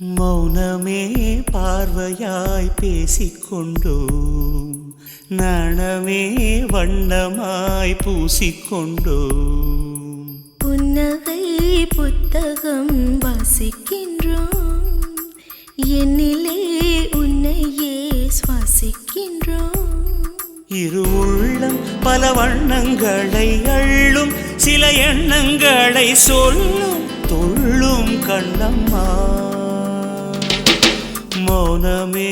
மௌனமே பார்வையாய் பேசிக்கொண்டோம். நனமே வண்ணமாய் பூசிக்கொண்டோம். புன்னகை புத்தகம் வாசிக்கின்றோம். என்னிலே உன்னையே சுவாசிக்கின்றோம். இரு உள்ளம் பல வண்ணங்களை அள்ளும் சில எண்ணங்களை சொல்லும் துள்ளும் கண்ணம்மா. மௌனமே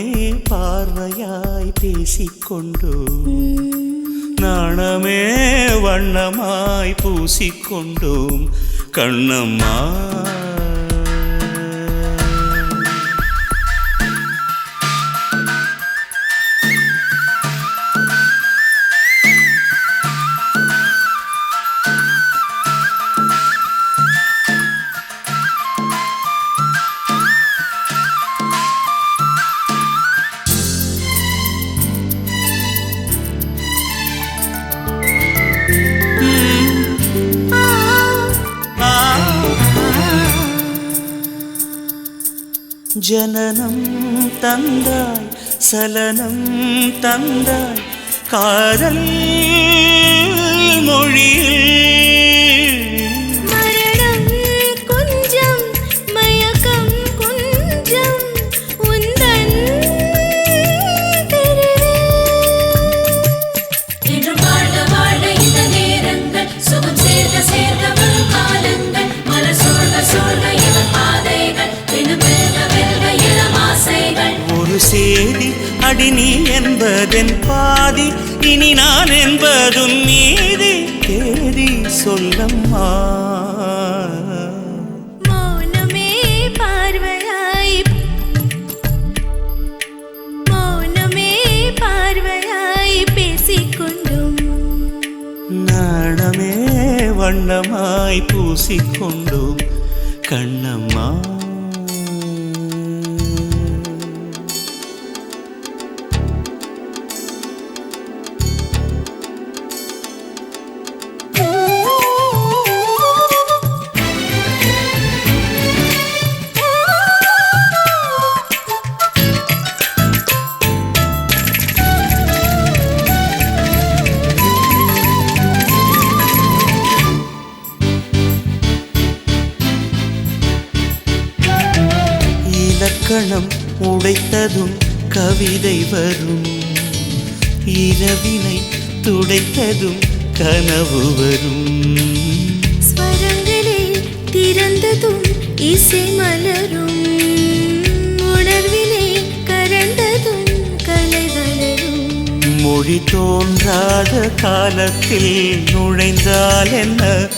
பார்வையாய் பேசிக்கொண்டு நாணமே வண்ணமாய் பூசிக்கொண்டோம் கண்ணம்மா ஜனனம் தந்தாய் சலனம் தந்தாய் காதல் மொழியில் அடி நீ என்பதென் பாதி இனி நான் என்பதும் நீதி தேதி சொல்லம்மா. வண்ணமாய் பூசிக்கொண்டோம் கண்ணம்மா. இலக்கணம் உடைத்ததும் கவிதை வரும். இரவினை துடைத்ததும் கனவு வரும். ஸ்வரங்களே திறந்ததும் இசை மலரும். உணர்விலே கரண்டதும் கலை வளரும். மொழி தோன்றாத காலத்தில் நுழைந்தால் என்ன?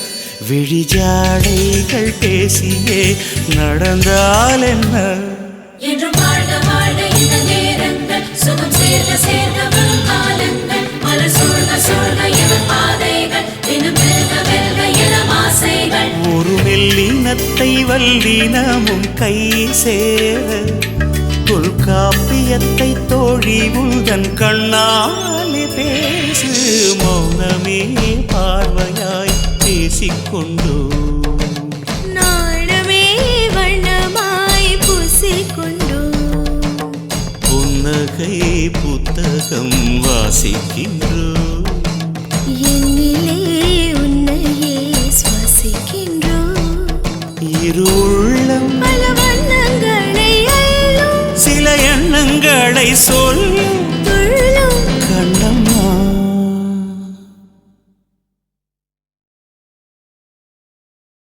விழிஜாடைகள் பேசியே நடந்தால் என்ன? இன்று வாழ்க வாழ்க இந்த நேரங்கள். சுகம் சேர்க்க சேர்க்க வரும் காலங்கள். மலர் சூழ்க சூழ்க எவர் பாதைகள். தினம் வெல்க வெல்க இளம் ஆசைகள். ஒரு வெள்ளினத்தை வல்லினமும் கை சேர தொல்காப்பியத்தை தோழி உந்தன் கண்ணாலே பேசு. மௌனமே பார்வையாய் பேசிக்கொண்டோ புன்னகை புத்தகம் வாசிக்கின்றோ? என்னிலே உன்னையே சுவாசிக்கின்றோம் இருள்ளம். பல வண்ணங்களை சில எண்ணங்களை சொல்ல